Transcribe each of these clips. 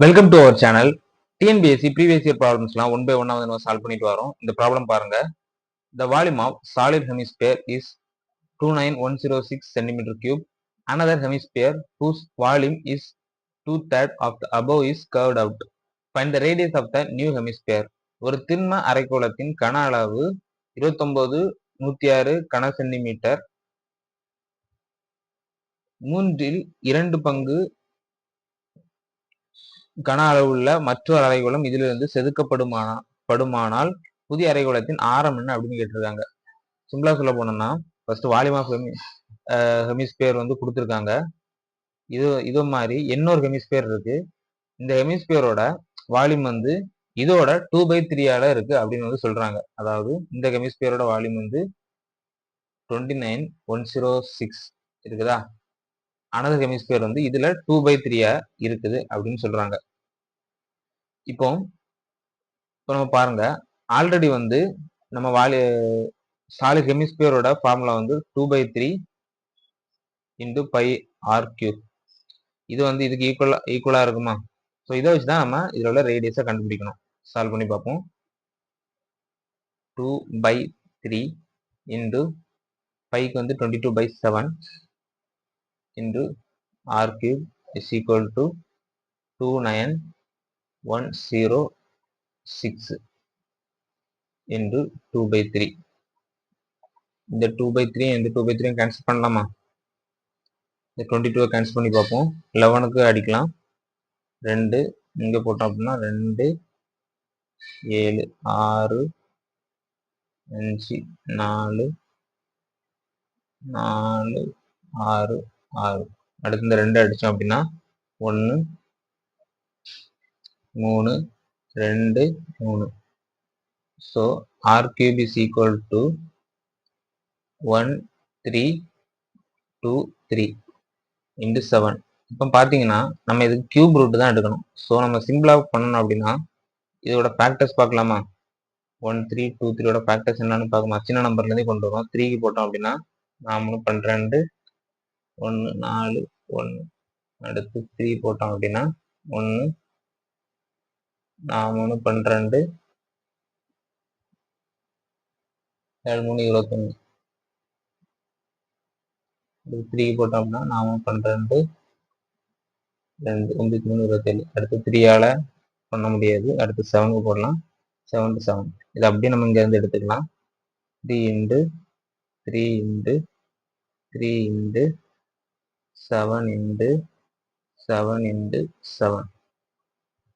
Welcome to our channel TNPSC previous year ப்ராப்ளம்ஸ்லாம் one by one வந்து நம்ம solve பண்ணிட்டு வரோம். இந்த ப்ராப்ளம் பாருங்க. The volume of solid hemisphere is two nine one zero six centimetre cube another hemisphere whose volume is two third of the above is curved out find the radius of the new hemisphere ஒரு திண்ம அரைக்கோளத்தின் கன அளவு இருபத்தொம்போது நூற்றி ஆறு கன centimetre மூன்றில் இரண்டு பங்கு கன அளவுள்ள மற்றொரு அரைகோளம் இதிலிருந்து செதுக்கப்படுமானா படுமானால் புதிய அரைகோளத்தின் ஆரம் என்ன அப்படின்னு கேட்டிருக்காங்க. சிம்பிளா சொல்ல போனோம்னா ஃபர்ஸ்ட் வால்யூம் ஆஃப் ஹெமிஸ்பியர் வந்து கொடுத்துருக்காங்க. இது இது மாதிரி இன்னொரு ஹெமிஸ்பியர் இருக்கு. இந்த ஹெமிஸ்பியரோட வால்யூம் வந்து இதோட டூ பை த்ரீயால இருக்கு அப்படின்னு வந்து சொல்றாங்க. அதாவது இந்த ஹெமிஸ்பியரோட வால்யூம் வந்து twenty nine one zero six இருக்குதா? அனதர் ஹெமிஸ்பியர் வந்து இதுல டூ பை த்ரீயா இருக்குது அப்படின்னு சொல்றாங்க. இப்போ இப்போ நம்ம பாருங்க ஆல்ரெடி வந்து நம்ம வாலி சாலி ஹெமிஸ்பியரோட ஃபார்முலா வந்து two by three into pi r cube இது வந்து இதுக்கு ஈக்குவலா ஈக்குவலா இருக்குமா? ஸோ இதை வச்சு தான் நம்ம இதில் உள்ள ரேடியஸை கண்டுபிடிக்கணும். சால்வ் பண்ணி பார்ப்போம். டூ பை த்ரீ இன்டு பைக்கு வந்து twenty two by seven into r cube is equal to 29106 into 2 by 3 இந்த டூ பை த்ரீ இந்த டூ பை த்ரீயும் கேன்சல் பண்ணலாமா? இந்த 22 கேன்சல் பண்ணி பார்ப்போம். 11க்கு அடிக்கலாம். ரெண்டு இங்கே போட்டோம் அப்படின்னா ரெண்டு ஏழு ஆறு அஞ்சு நாலு நாலு ஆறு ஆறு. அடுத்து இந்த ரெண்டு அடித்தோம் அப்படின்னா ஒன்று மூணு ரெண்டு மூணு. So r cube is equal to one three two three into seven இப்போ பார்த்தீங்கன்னா நம்ம இதுக்கு கியூப் ரூட் தான் எடுக்கணும். ஸோ நம்ம சிம்பிளாக பண்ணணும் அப்படின்னா இதோட ஃபேக்டர்ஸ் பார்க்கலாமா? ஒன் த்ரீ டூ த்ரீயோட ஃபேக்டர்ஸ் என்னன்னு பார்க்கணும் சின்ன நம்பர்லேருந்து கொண்டு வரோம். த்ரீக்கு போட்டோம் அப்படின்னா நாம பன்னிரெண்டு ஒன்று நாலு ஒன்று அடுத்து த்ரீ போட்டோம் அப்படின்னா ஒன்று நான் மூணு பன்னிரெண்டு. ஏழு மூணு இருபத்தொன்று அடுத்து த்ரீ போட்டோம் அப்படின்னா நான் மூணு பன்னிரெண்டு. ரெண்டு ஒன்பத்தி மூணு இருபத்தேழு. அடுத்து த்ரீயால் பண்ண முடியாது. அடுத்து செவனுக்கு போடலாம். செவன் டு செவன் இது அப்படியே நம்ம இங்கேருந்து எடுத்துக்கலாம். Three into three into three into seven into seven into seven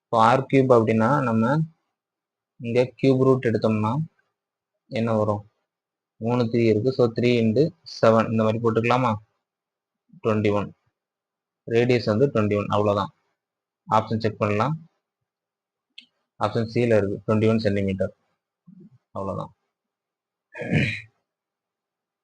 இப்போ ஆர் கியூப் அப்படின்னா நம்ம இங்கே கியூப் ரூட் எடுத்தோம்னா என்ன வரும்? மூணு த்ரீ இருக்குது ஸோ த்ரீ இன்டு செவன் இந்த மாதிரி போட்டுக்கலாமா? டுவெண்ட்டி ஒன் ரேடியஸ் வந்து டுவெண்ட்டி ஒன் அவ்வளோதான் ஆப்ஷன் செக் பண்ணலாம். ஆப்ஷன் சியில் இருக்குது டுவெண்ட்டி ஒன் சென்டிமீட்டர் அவ்வளோதான்